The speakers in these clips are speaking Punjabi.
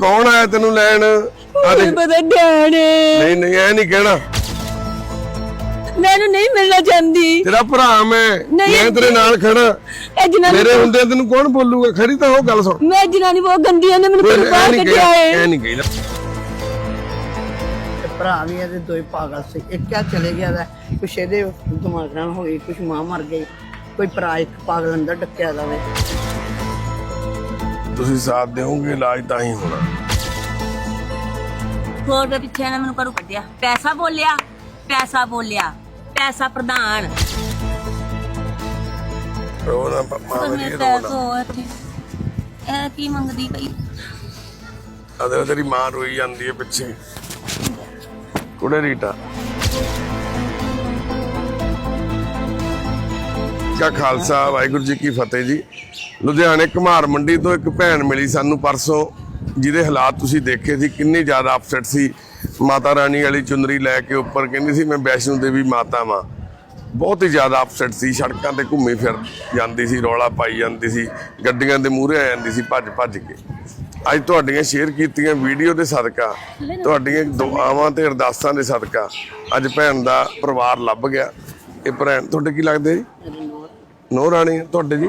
ਕੌਣ ਆਇਆ ਤੈਨੂੰ ਲੈਣ? ਆ ਪਤਾ ਡੈਣੇ ਨਹੀਂ ਨਹੀਂ ਐ ਨਹੀਂ ਕਹਿਣਾ। ਮੈਨੂੰ ਨਹੀਂ ਮਿਲਣਾ ਚਾਹੁੰਦੀ। ਤੇਰਾ ਭਰਾ ਮੈਂ। ਮੈਂ ਤੇਰੇ ਨਾਲ ਖੜਾ। ਇਹ ਜਨਾਨੀ ਮੇਰੇ ਹੁੰਦੇ ਤੈਨੂੰ ਕੌਣ ਬੋਲੂਗਾ? ਖੜੀ ਤਾਂ ਉਹ ਗੱਲ ਸੁਣ। ਮੈਂ ਜਨਾਨੀ ਬਹੁਤ ਗੰਦੀ ਆ ਨੇ ਮੈਨੂੰ ਬਾਹਰ ਨਹੀਂ ਕੱਢਿਆ ਹੈ। ਐ ਨਹੀਂ ਕਹਿਣਾ। ਤੇ ਭਰਾ ਵੀ ਇਹਦੇ ਦੋਈ ਪਾਗਲ ਸੀ। ਇੱਕ ਕਿਆ ਚਲੇ ਗਿਆ ਦਾ ਕੁਛ ਇਹਦੇ ਦਿਮਾਗ ਨਾਲ ਹੋਈ ਕੁਛ ਮਾਂ ਮਰ ਗਈ। ਕੋਈ ਭਰਾ ਇੱਕ ਪਾਗਲ ਅੰਦਰ ਡੱਕਿਆ ਦਾ ਵੇ। ਤੁਸੀਂ ਸਾਥ ਦਿਓਗੇ ਇਲਾਜ ਤਾਂ ਹੀ ਹੋਣਾ। ਹੋਰ ਦੇ ਪਿੱਛੇ ਨੇ ਮੈਨੂੰ ਘਰੋਂ ਕੱਢਿਆ। ਪੈਸਾ ਬੋਲਿਆ ਪੈਸਾ ਬੋਲਿਆ ਪੈਸਾ ਪ੍ਰਧਾਨ। ਰੋਣਾ ਪਪਾ ਮੇਰੀ ਰੋਣਾ ਇਹ ਕੀ ਮੰਗਦੀ ਪਈ? ਅਦੇ ਤੇਰੀ ਮਾਂ ਰੋਈ ਜਾਂਦੀ ਹੈ ਪਿੱਛੇ। ਕੁੜੇ ਰੀਟਾ। ਕਾ ਖਾਲਸਾ ਵਾਹਿਗੁਰੂ ਜੀ ਕੀ ਫਤਿਹ ਜੀ। ਲੁਧਿਆਣੇ ਘਮਾਰ ਮੰਡੀ ਤੋਂ ਇੱਕ ਭੈਣ ਮਿਲੀ ਸਾਨੂੰ ਪਰਸੋਂ, ਜਿਹਦੇ ਹਾਲਾਤ ਤੁਸੀਂ ਦੇਖੇ ਸੀ, ਕਿੰਨੇ ਜ਼ਿਆਦਾ ਅਪਸੈਟ ਸੀ। ਮਾਤਾ ਰਾਣੀ ਵਾਲੀ ਚੁੰਦਰੀ ਲੈ ਕੇ ਉੱਪਰ ਕਹਿੰਦੀ ਸੀ, ਮੈਂ ਵੈਸ਼ਨੂ ਦੇਵੀ ਮਾਤਾ ਵਾਂ। ਬਹੁਤ ਹੀ ਜ਼ਿਆਦਾ ਅਪਸੈਟ ਸੀ, ਸੜਕਾਂ ਤੇ ਘੁੰਮੀ ਫਿਰ ਜਾਂਦੀ ਸੀ, ਰੌਲਾ ਪਾਈ ਜਾਂਦੀ ਸੀ, ਗੱਡੀਆਂ ਦੇ ਮੂਹਰੇ ਆ ਜਾਂਦੀ ਸੀ, ਭੱਜ ਭੱਜ ਕੇ। ਅੱਜ ਤੁਹਾਡੀਆਂ ਸ਼ੇਅਰ ਕੀਤੀਆਂ ਵੀਡੀਓ ਦੇ ਸਦਕਾ, ਤੁਹਾਡੀਆਂ ਦੁਆਵਾਂ ਤੇ ਅਰਦਾਸਾਂ ਦੇ ਸਦਕਾ, ਅੱਜ ਭੈਣ ਦਾ ਪਰਿਵਾਰ ਲੱਭ ਗਿਆ। ਇਹ ਭੈਣ, ਤੁਹਾਡੇ ਕੀ ਲੱਗਦੇ ਜੀ? ਨੋ ਰਾਣੀ ਤੁਹਾਡੇ ਜੀ?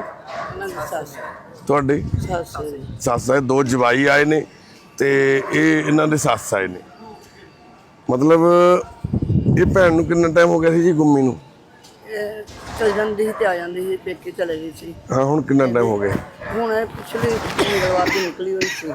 ਸੱਸ ਤੁਹਾਡੇ? ਸੱਸ ਹੈ। ਦੋ ਜਵਾਈ ਆਏ ਨੇ ਤੇ ਇਹ ਇਹਨਾਂ ਦੇ ਸੱਸ ਆਏ ਨੇ। ਮਤਲਬ ਇਹ ਭੈਣ ਨੂੰ ਕਿੰਨਾ ਟਾਈਮ ਹੋ ਗਿਆ ਸੀ ਜੀ ਗੁੰਮੀ ਨੂੰ? ਇਹ ਚਲ ਜਾਂਦੀ ਸੀ ਤੇ ਆ ਜਾਂਦੀ ਸੀ ਪੇਕੇ ਚਲੇ ਗਈ ਸੀ। ਹਾਂ ਹੁਣ ਕਿੰਨਾ ਟਾਈਮ ਹੋ ਗਿਆ? ਹੁਣ ਇਹ ਪਿਛਲੇ ਮੰਗਲਵਾਰ ਦੀ ਨਿਕਲੀ ਹੋਈ ਸੀ।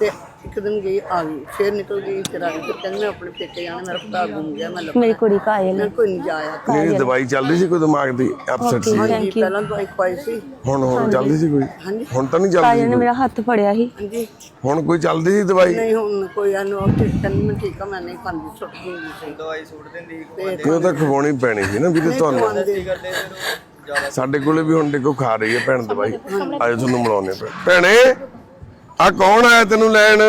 ਤੇ ਇੱਕ ਦਿਨ ਗਈ ਆ ਗਈ ਫੇਰ ਨਿਕਲ ਗਈ ਫਿਰ ਆ ਗਈ ਫਿਰ ਕਹਿੰਦੀ ਮੈਂ ਆਪਣੇ ਪੇਕੇ ਜਾਣਾ ਮੇਰਾ ਭਰਾ ਗੁੰਮ ਗਿਆ ਮੈਂ ਲੱਭਣਾ। ਮੇਰੀ ਕੁੜੀ ਕਾਇਲ ਮੈਂ ਕੋਈ ਨਹੀਂ ਜਾਇਆ ਇਹ ਦਵਾਈ ਚੱਲਦੀ ਸੀ ਕੋਈ ਦਿਮਾਗ ਦੀ? ਅਪਸੈਟ ਸੀ। ਹਾਂਜੀ ਪਹਿਲਾਂ ਦਵਾਈ ਖਵਾਈ ਸੀ। ਹੁਣ ਹੁਣ ਚੱਲਦੀ ਸੀ ਕੋਈ? ਹਾਂਜੀ। ਹੁਣ ਤਾਂ ਨਹੀਂ ਚੱਲਦੀ ਕਾਇਲ ਨੇ ਮੇਰਾ ਹੱਥ ਫੜਿਆ ਸੀ। ਹਾਂਜੀ। ਹੁਣ ਕੋਈ ਚੱਲਦੀ ਸੀ ਦਵਾਈ? ਨਹੀਂ ਹੁਣ ਕੋਈ ਠੀਕ ਕਹਿੰਦੀ ਮੈਂ ਠੀਕ ਆ ਮੈਂ ਨਹੀਂ ਖਾਂਦੀ ਦਿੰਦੀ ਸੀ। ਦਵਾਈ ਸੁੱਟ ਦਿੰਦੀ ਤੇ ਉਹ ਤਾਂ ਖਵਾਉਣੀ ਪੈਣੀ ਸੀ ਨਾ ਵੀਰੇ ਤੁਹਾਨੂੰ। ਸਾਡੇ ਕੋਲੇ ਵੀ ਹੁਣ ਦੇਖੋ ਖਾ ਰਹੀ ਹੈ ਭੈਣ ਦਵਾਈ। ਆਜੋ ਤੁਹਾਨੂੰ ਮਿਲਾਉਣੇ ਭੈਣੇ ਆ ਕੌਣ ਆਇਆ ਤੈਨੂੰ ਲੈਣ?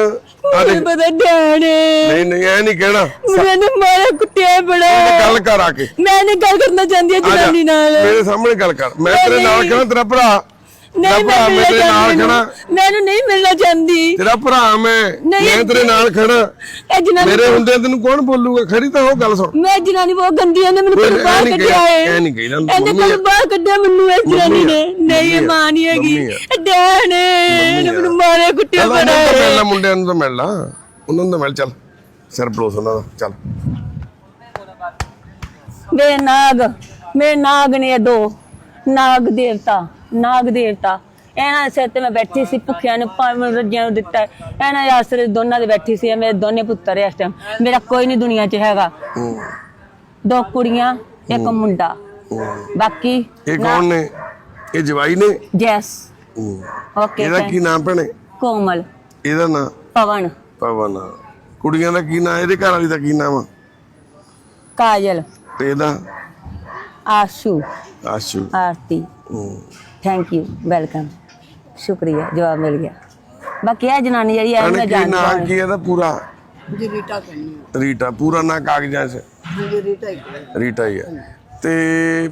ਆ ਦੇਖ। ਪਤਾ ਡੈਣੇ ਨਹੀਂ ਨਹੀਂ ਐ ਨਹੀਂ ਕਹਿਣਾ। ਮੈਨੂੰ ਮਾਰਿਆ ਕੁੱਟਿਆ ਬੜਾ। ਗੱਲ ਕਰ ਆ ਕੇ। ਮੈਂ ਨਹੀਂ ਗੱਲ ਕਰਨਾ ਚਾਹੁੰਦੀ ਹਾਂ ਆ ਜਾ, ਜਨਾਨੀ ਨਾਲ। ਮੇਰੇ ਸਾਹਮਣੇ ਗੱਲ ਕਰ। ਮੈਂ ਤੇਰੇ ਨਾਲ ਖੜਾ ਤੇਰਾ ਭਰਾ। ਨਹੀਂ ਭਰਾ ਮੈਂ ਮੇਰੇ ਮੇਰੇ ਨਾਲ ਖੜਾ। ਮੈਨੂੰ ਨਹੀਂ ਮਿਲਣਾ ਚਾਹੁੰਦੀ। ਤੇਰਾ ਭਰਾ ਮੈਂ। ਮੈਂ ਤੇਰੇ ਨਾਲ ਖੜਾ। ਇਹ ਜਨਾਨੀ ਮੇਰੇ ਹੁੰਦੇ ਤੈਨੂੰ ਕੌਣ ਬੋਲੂਗਾ? ਖੜੀ ਤਾਂ ਉਹ ਗੱਲ ਸੁਣ। ਮੈਂ ਜਨਾਨੀ ਬਹੁਤ ਗੰਦੀ ਆ ਨੇ ਮੈਨੂੰ ਘਰੋਂ ਬਾਹਰ ਕੱਢਿਆ ਐ ਨਹੀਂ ਕਹਿਣਾ, ਇਹਨੇ। ਘਰੋਂ ਬਾਹਰ ਕੱਢਿਆ ਮੈਨੂੰ ਇਸ ਜਨਾਨੀ ਨੇ। ਨਹੀਂ ਇਹ ਮਾਂ ਨਹੀਂ ਹੈਗੀ। ਡੈਣੇ ਇਹਨੇ ਮੈਨੂੰ ਮਾਰਿਆ ਕੁੱਟਿਆ ਬੜਾ ਨੂੰ ਹੈ ਮਿਲਣਾ ਮੁੰਡਿਆਂ ਨੂੰ ਤਾਂ ਮਿਲਣਾ ਉਹਨਾਂ ਨੂੰ ਤਾਂ ਮਿਲ ਚੱਲ। ਸਿਰ ਬਲੋਸ ਉਹਨਾਂ ਦਾ ਚੱਲ। ਵੇ ਨਾਗ ਮੇਰੇ ਨਾਗ ਨੇ ਦੋ। ਨਾਗ ਦੇਵਤਾ। ਨਾਗ ਦੇਵਤਾ। ਇਹਨਾਂ ਦੇ ਸਿਰ ਤੇ ਮੈਂ ਬੈਠੀ ਸੀ ਭੁੱਖਿਆਂ ਨੂੰ ਪਾਵਨ ਰੱਜਿਆਂ ਨੂੰ ਦਿੱਤਾ ਹੈ। ਇਹਨਾਂ ਦੇ ਆਸਰੇ ਦੋਨਾਂ ਦੇ ਬੈਠੀ ਸੀ ਇਹ ਮੇਰੇ ਦੋਨੇ ਪੁੱਤਰ ਇਸ ਟਾਈਮ ਮੇਰਾ ਕੋਈ ਨਹੀਂ ਦੁਨੀਆ 'ਚ ਹੈਗਾ। ਦੋ ਕੁੜੀਆਂ ਇੱਕ ਮੁੰਡਾ। ਬਾਕੀ ਇਹ ਕੌਣ ਨੇ? ਇਹ ਜਵਾਈ ਨੇ? ਜੈਸ। ਹੂੰ। ਓਕੇ ਇਹਦਾ ਕੀ ਨਾਮ ਭੈਣੇ? ਕੋਮਲ। ਇਹਦਾ ਨਾਂ? ਪਵਨ। ਪਵਨ। ਕੁੜੀਆਂ ਦਾ ਕੀ ਨਾਂ? ਇਹਦੇ ਘਰ ਵਾਲੀ ਦਾ ਕੀ ਨਾਮ ਆ? ਕਾਜਲ। ਤੇ ਇਹਦਾ? ਆਸ਼ੂ। ਆਸ਼ੂ। ਆਰਤੀ। ਹੂੰ। ਥੈਂਕ ਯੂ ਵੈਲਕਮ ਸ਼ੁਕਰੀਆ ਜਵਾਬ ਮਿਲ ਗਿਆ। ਬਾਕੀ ਇਹ ਜਨਾਨੀ ਜਿਹੜੀ ਹੈ ਭੈਣੇ ਮੈਂ ਜਾਣਦੀ ਨਾਂ ਹਾਂ। ਕੀ ਇਹਦਾ ਪੂਰਾ? ਜੀ ਰੀਟਾ ਕਹਿੰਦੀ ਰੀਟਾ ਪੂਰਾ ਨਾਂ ਕਾਗਜ਼ਾਂ 'ਚ? ਹਾਂਜੀ ਰੀਟਾ ਇੱਕ ਰੀਟਾ ਹੀ ਹੈ ਤੇ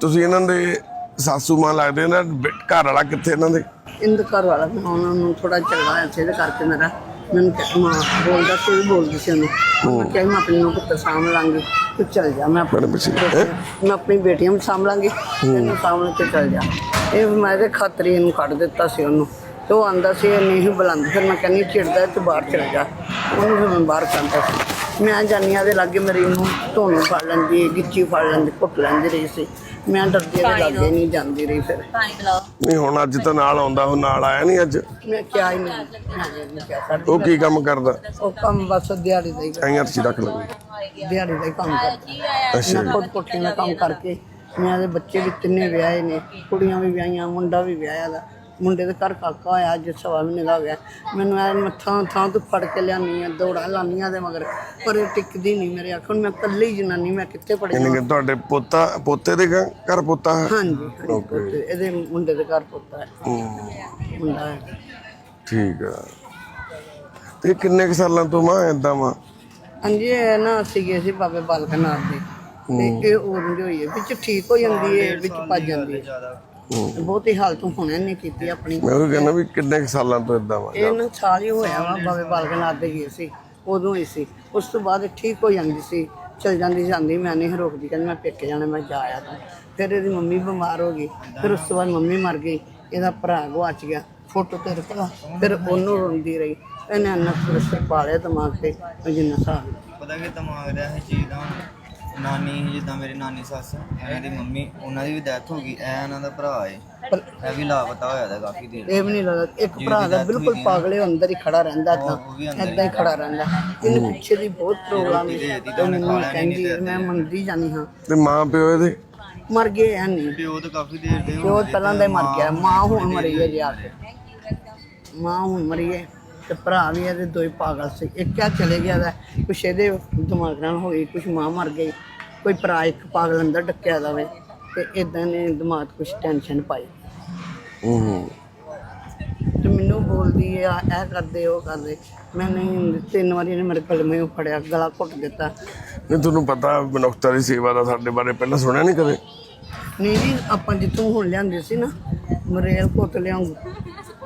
ਤੁਸੀਂ ਇਹਨਾਂ ਦੇ ਸਾਸੂ ਮਾਂ ਲੱਗਦੇ ਨਾ ਘਰ ਵਾਲਾ ਕਿੱਥੇ ਇਹਨਾਂ ਦੇ? ਇੰਦ ਘਰ ਵਾਲਾ ਮੈਂ ਉਹਨਾਂ ਨੂੰ ਥੋੜਾ ਚੱਲਦਾ ਹੈ ਇਹਦੇ ਕਰਕੇ ਮੇਰਾ। ਮੈਨੂੰ ਕਹਿ- ਮਾਂ ਬੋਲਦਾ ਸੀ ਵੀ ਬੋਲਦੀ ਸੀ ਉਹਨੂੰ। ਮੈਂ ਕਿਹਾ ਮੈਂ ਆਪਣੀ ਨੂੰ ਪੁੱਤਰ ਸਾਂਭ ਲਾਂਗੀ ਤੂੰ ਚੱਲ ਜਾ। ਮੈਂ ਆਪਣੀ ਹੈਂ? ਮੈਂ ਆਪਣੀ ਬੇਟੀਆਂ ਨੂੰ ਸਾਂਭ ਲਾਂਗੀ ਤੈਨੂੰ ਸਾਂਭ ਕੇ ਚੱਲ ਜਾ। ਇਹ ਮੈਂ ਇਹਦੇ ਖਾਤਰ ਇਹਨੂੰ ਕੱਢ ਦਿੱਤਾ ਸੀ ਉਹਨੂੰ। ਤੇ ਉਹ ਆਂਦਾ ਸੀ ਇਹ ਨਹੀਂ ਬੁਲਾਉਂਦਾ। ਫਿਰ ਮੈਂ ਕਹਿੰਦੀ ਚਿੜਦਾ ਤੂੰ ਬਾਹਰ ਚਲ ਜਾ। ਉਹਨੂੰ ਫਿਰ ਮੈਂ ਬਾਹਰ ਕੱਢਦਾ ਸੀ ਮੈਂ ਜਾਨੀਆਂ ਦੇ ਲਾਗੇ ਮੇਰੀ ਨੂੰ ਧੋਣ ਫੜ ਲੈਂਦੀ ਗਿੱਚੀ ਫੜ ਲੈਂਦੀ ਘੁੱਟ ਲੈਂਦੀ ਰਹੀ ਸੀ। ਮੈਂ ਡਰਦੀ ਇਹਦੇ ਲਾਗੇ ਨਹੀਂ ਜਾਂਦੀ ਰਹੀ ਫਿਰ। ਪਾਣੀ ਪਿਲਾਓ। ਨਹੀਂ ਹੁਣ ਅੱਜ ਤਾਂ ਨਾਲ ਆਉਂਦਾ ਉਹ ਨਾਲ ਆਇਆ ਨਹੀਂ ਅੱਜ? ਮੈਂ ਕਿਹਾ ਹੀ ਨਹੀਂ। ਮੈਂ ਨਹੀਂ ਕਿਹਾ ਕਰਦੀ ਉਹ ਕੀ ਕੰਮ ਕਰਦਾ? ਉਹ ਕੰਮ ਬਸ ਦਿਹਾੜੀ ਦਾ ਹੀ ਕਰ- ਐਂ ਅੱਛੀ ਰੱਖ ਲਓ। ਦਿਹਾੜੀ ਦਾ ਹੀ ਕੰਮ ਕਰਦਾ। ਅੱਛਾ। ਮੈਂ ਖੁਦ ਕੋਠੀ ਦਾ ਕੰਮ ਕਰਕੇ ਮੈਂ ਦੇ ਬੱਚੇ ਵੀ ਤਿੰਨੇ ਵਿਆਹੇ ਨੇ ਕੁੜੀਆਂ ਵੀ ਵਿਆਹੀਆਂ ਮੁੰਡਾ ਵੀ ਵਿਆਹਿਆ ਦਾ ਮੁੰਡੇ ਦੇ ਘਰ ਕਾਕਾ ਹੋਇਆ ਅੱਜ ਸਵਾ ਮਹੀਨੇ ਦਾ ਹੋ ਗਿਆ। ਮੈਨੂੰ ਐ ਮੱਥਾਂ ਥਾਂ ਤੋਂ ਫੜ ਕੇ ਲਿਆਨੀ ਆ ਦੌੜਾ ਲਾਨੀਆਂ ਦੇ ਮਗਰ ਪਰ ਇਹ ਟਿਕਦੀ ਨਹੀਂ ਮੇਰੇ ਆਖਣ ਮੈਂ ਇਕੱਲੀ ਜਨਾਨੀ ਮੈਂ ਕਿੱਥੇ ਪੜੀ ਯਾਨੀ ਕਿ ਤੁਹਾਡੇ ਪੋਤਾ ਪੋਤੇ ਦੇ ਘ- ਘਰ ਪੋਤਾ ਹੈ? ਹਾਂਜੀ ਇਹਦੇ ਮੁੰਡੇ ਦੇ ਘਰ ਪੁੱਤ ਹੈ। ਮੁੰਡਾ ਹੈ। ਠੀਕ ਆ। ਤੇ ਕਿੰਨੇ ਕੁ ਸਾਲਾਂ ਤੋਂ ਮਾਂ ਏਦਾਂ ਮਾਂ ਹਾਂਜੀ ਇਹ ਨਾ ਅਸੀਂ ਗਏ ਸੀ ਬਾਬੇ ਬਾਲਕ ਨਾਥ ਦੇ। ਤੇ ਇਹ ਉਰੰਜ ਹੋਈ ਹੈ। ਵਿੱਚ ਠੀਕ ਹੋ ਜਾਂਦੀ ਹੈ ਵਿੱਚ ਭੱਜ ਜਾਂਦੀ ਹੈ। ਬਹੁਤੀ ਹਾਲਤ ਹੁਣੇ ਨਹੀਂ ਕੀਤੀ ਆਪਣੀ। ਮੈਂ ਉਹ ਕਹਿੰਦਾ ਵੀ ਕਿੰਨੇ ਕੁ ਸਾਲਾਂ ਤੋਂ ਇਦਾਂ ਵਾ ਇਹ ਨਾ ਸਾਲ ਹੀ ਹੋਇਆ ਵਾ ਬਾਬੇ ਬਾਲਕ ਨਾਥ ਦੇ ਗਏ ਸੀ ਉਦੋਂ ਹੀ ਸੀ। ਉਸ ਤੋਂ ਬਾਅਦ ਠੀਕ ਹੋ ਜਾਂਦੀ ਸੀ ਚਲ ਜਾਂਦੀ ਜਾਂਦੀ ਮੈਂ ਨਹੀਂ ਰੋਕਦੀ ਕਹਿੰਦੀ ਮੈਂ ਪੇਕੇ ਜਾਣਾ ਮੈਂ ਜਾ ਆਇਆ ਤਾਂ। ਫਿਰ ਇਹਦੀ ਮੰਮੀ ਬਿਮਾਰ ਹੋ ਗਈ ਫਿਰ ਉਸ ਤੋਂ ਬਾਅਦ ਮੰਮੀ ਮਰ ਗਈ ਇਹਦਾ ਭਰਾ ਗਵਾਚ ਗਿਆ ਫੋਟੋ ਤੇਰੇ ਕੋਲ ਆ। ਫਿਰ ਉਹਨੂੰ ਰੋਂਦੀ ਰਹੀ ਇਹਨੇ ਅੰਨਾ ਸੁਰਸਰ ਪਾਲਿਆ ਦਿਮਾਗ ਤੇ ਜਿੰਨਾ ਸਾਲ। ਪਤਾ ਕਿ ਦਿਮਾਗ ਦਾ ਇਹ ਚੀਜ਼ ਦਾ ਨਾਨੀ ਜਿੱਦਾਂ ਮੇਰੀ ਨਾਨੀ ਸੱਸ ਇਹਨਾਂ ਦੀ ਮੰਮੀ ਉਹਨਾਂ ਦੀ ਵੀ ਡੈਥ ਹੋ ਗਈ ਇਹ ਇਹਨਾਂ ਦਾ ਭਰਾ ਏ। ਪਰ ਇਹ ਵੀ ਲਾਪਤਾ ਹੋਇਆ ਦਾ ਕਾਫੀ ਦੇਰ ਇਹ ਵੀ ਨਹੀਂ ਲੱਗਦਾ ਇੱਕ ਭਰਾ ਦਾ ਬਿਲਕੁਲ ਪਾਗਲੇ ਅੰਦਰ ਹੀ ਖੜਾ ਰਹਿੰਦਾ ਤਾਂ ਏਦਾਂ ਹੀ ਖੜਾ ਰਹਿੰਦਾ। ਇਹਨੂੰ ਪਿੱਛੇ ਦੀ ਬਹੁਤ ਪ੍ਰੋਬਲਮ ਹੈ। ਤੇ ਮੈਨੂੰ ਕਹਿੰਦੀ ਮੈਂ ਮੰਨਦੀ ਜਾਨੀ ਹਾਂ। ਤੇ ਮਾਂ ਪਿਓ ਇਹਦੇ? ਮਰ ਗਏ ਹੈ ਨਹੀਂ। ਪਿਓ ਤਾਂ ਕਾਫੀ ਦੇਰ ਦੇ ਪਿਓ ਪਹਿਲਾਂ ਦਾ ਹੀ ਮਰ ਗਿਆ ਮਾਂ ਹੁਣ ਮਰੀ ਹੈ ਜੀ ਆ ਕੇ ਮਾਂ ਹੁਣ ਮਰੀ ਹੈ। ਤੇ ਭਰਾ ਵੀ ਇਹਦੇ ਦੋ ਹੀ ਪਾਗਲ ਸੀ। ਇੱਕ ਆ ਚਲੇ ਗਿਆ ਦਾ ਕੁਛ ਇਹਦੇ ਦਿਮਾਗ ਨਾਲ ਹੋਈ ਕੁਛ ਮਾਂ ਮਰ ਗਈ ਕੋਈ ਭਰਾ ਇੱਕ ਪਾਗਲ ਅੰਦਰ ਡੱਕਿਆ ਦਾ ਵੇ ਤੇ ਇਦਾਂ ਨੇ ਦਿਮਾਗ ਕੁਛ ਟੈਨਸ਼ਨ ਪਾਈ। ਹੂੰ। ਤੇ ਮੈਨੂੰ ਬੋਲਦੀ ਆ ਇਹ ਕਰਦੇ ਉਹ ਕਰਦੇ ਮੈਂ ਨਹੀਂ ਤਿੰਨ ਵਾਰੀ ਇਹਨੇ ਮੇਰੇ ਕੋਲ ਮੈਂ ਫੜਿਆ ਗਲਾ ਘੁੱਟ ਦਿੱਤਾ। ਨਹੀਂ ਤੁਹਾਨੂੰ ਪਤਾ ਮਨੁੱਖਤਾ ਦੀ ਸੇਵਾ ਦਾ ਸਾਡੇ ਬਾਰੇ ਪਹਿਲਾਂ ਸੁਣਿਆ ਨਹੀਂ ਕਦੇ? ਨਹੀਂ ਜੀ ਆਪਾਂ ਜਿੱਥੋਂ ਹੁਣ ਲਿਆਂਦੇ ਸੀ ਨਾ ਮਰੇਲ ਘੁੱਟ ਲਿਆਉਂਗੇ